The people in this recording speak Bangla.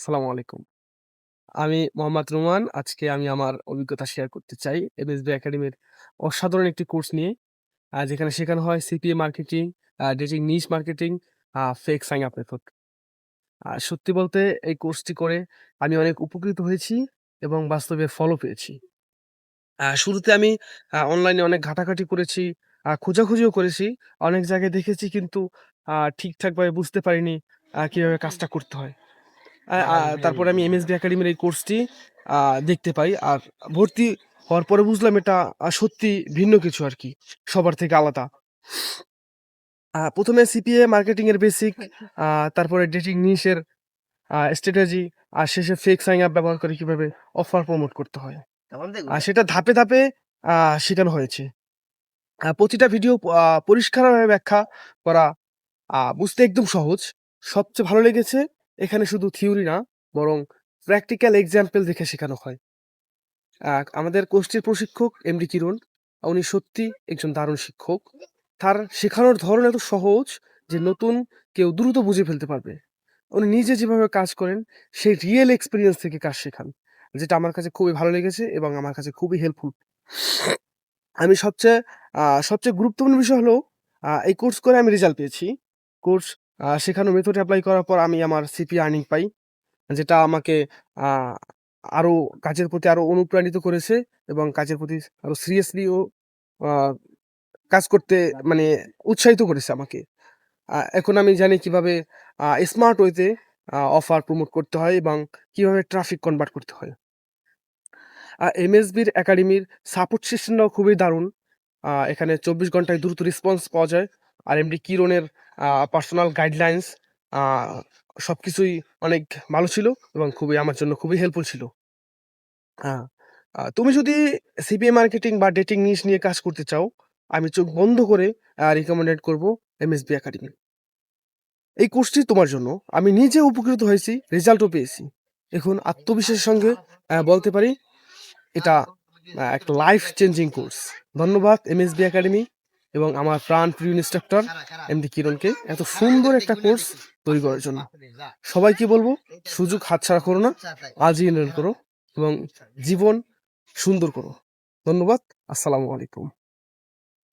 সালামু আলাইকুম। আমি মোহাম্মদ রুমান। আজকে আমি আমার অভিজ্ঞতা শেয়ার করতে চাই এমএসবি একাডেমির অসাধারণ একটি কোর্স নিয়ে। যেখানে শেখানো হয় CPA marketing, dating niche marketing, fake sign up method. সত্যি বলতে এই কোর্সটি করে আমি অনেক উপকৃত হয়েছি এবং বাস্তবে ফলও পেয়েছি। শুরুতে আমি অনলাইনে অনেক ঘাটাঘাটি করেছি, খোঁজাখুঁজিও করেছি। অনেক জায়গায় দেখেছি কিন্তু ঠিকঠাকভাবে বুঝতে পারিনি কীভাবে কাজটা করতে হয়। আ আ তারপরে আমি এমএসবি একাডেমির এই কোর্সটি দেখতে পাই। আর ভর্তি হওয়ার পরে বুঝলাম এটা সত্যি ভিন্ন কিছু আর কি সবার থেকে আলাদা। প্রথমে ১ম এ সিপিএ মার্কেটিং এর বেসিক, তারপরে ডেটিং নিশের স্ট্র্যাটেজি, আর শেষে ফেক সাইন আপ ব্যবহার করে কীভাবে অফার প্রমোট করতে হয়। আর সেটা ধাপে, ধাপে শেখানো হয়েছে। প্রতিটা ভিডিও পরিষ্কারভাবে ব্যাখ্যা করা, বুঝতে একদম সহজ। সবচেয়ে ভালো লেগেছে এখানে শুধু থিওরি না, বরং প্র্যাকটিক্যাল এক্সাম্পল দেখে শেখানো হয়। আমাদের কোর্সটির প্রশিক্ষক এমডি কিরণ। উনি সত্যি একজন দারুণ শিক্ষক। তার শেখানোর ধরন এত সহজ যে নতুন কেউ দ্রুত বুঝে ফেলতে পারবে। উনি নিজে যেভাবে কাজ করেন, সেই রিয়েল এক্সপিরিয়েন্স থেকে কাজ শেখান। যেটা আমার কাছে খুবই ভালো লেগেছে এবং আমার কাছে খুবই হেল্পফুল। আমি সবচেয়ে সবচেয়ে গুরুত্বপূর্ণ বিষয় হলো এই কোর্স করে আমি রেজাল্ট পেয়েছি। কোর্স আ শেখানো মেথড এপ্লাই করার পর আমি আমার সিপি আর্নিং পাই। যেটা আমাকে আরও কাজের প্রতি আরও অনুপ্রাণিত করেছে এবং কাজের প্রতি আরও সিরিয়াসলিও কাজ করতে মানে উৎসাহিত করেছে আমাকে। এখন আমি জানি কীভাবে স্মার্ট ওয়েতে অফার প্রমোট করতে হয় এবং কীভাবে ট্রাফিক কনভার্ট করতে হয়। এমএসবির একাডেমির সাপোর্ট সিস্টেমটাও খুবই দারুণ। এখানে ২৪ ঘন্টায় দ্রুত রেসপন্স পাওয়া যায়। আর এমডি কিরণের পার্সোনাল গাইডলাইন্স সব কিছুই অনেক ভালো ছিল এবং খুবই আমার জন্য খুবই হেল্পফুল ছিল। আ তুমি যদি সিপিএ মার্কেটিং বা ডেটিং নিশ নিয়ে কাজ করতে চাও, আমি চোখ বন্ধ করে রিকমেন্ডেড করব এমএসবি একাডেমি। এই কোর্সটি তোমার জন্য। আমি নিজে উপকৃত হয়েছি, রেজাল্টও পেয়েছি। এখন আত্মবিশ্বাসের সঙ্গে বলতে পারি এটা একটা লাইফ চেঞ্জিং কোর্স। ধন্যবাদ এমএসবি একাডেমি এবং আমার প্রাণ প্রিয় ইনস্ট্রাক্টর এম ডি কিরণকে এত সুন্দর একটা কোর্স তৈরি করার জন্য। সবাইকে বলব সুযোগ হাতছাড়া করো না। আজই এনরোল করো এবং জীবন সুন্দর করো। ধন্যবাদ। আসসালামু আলাইকুম।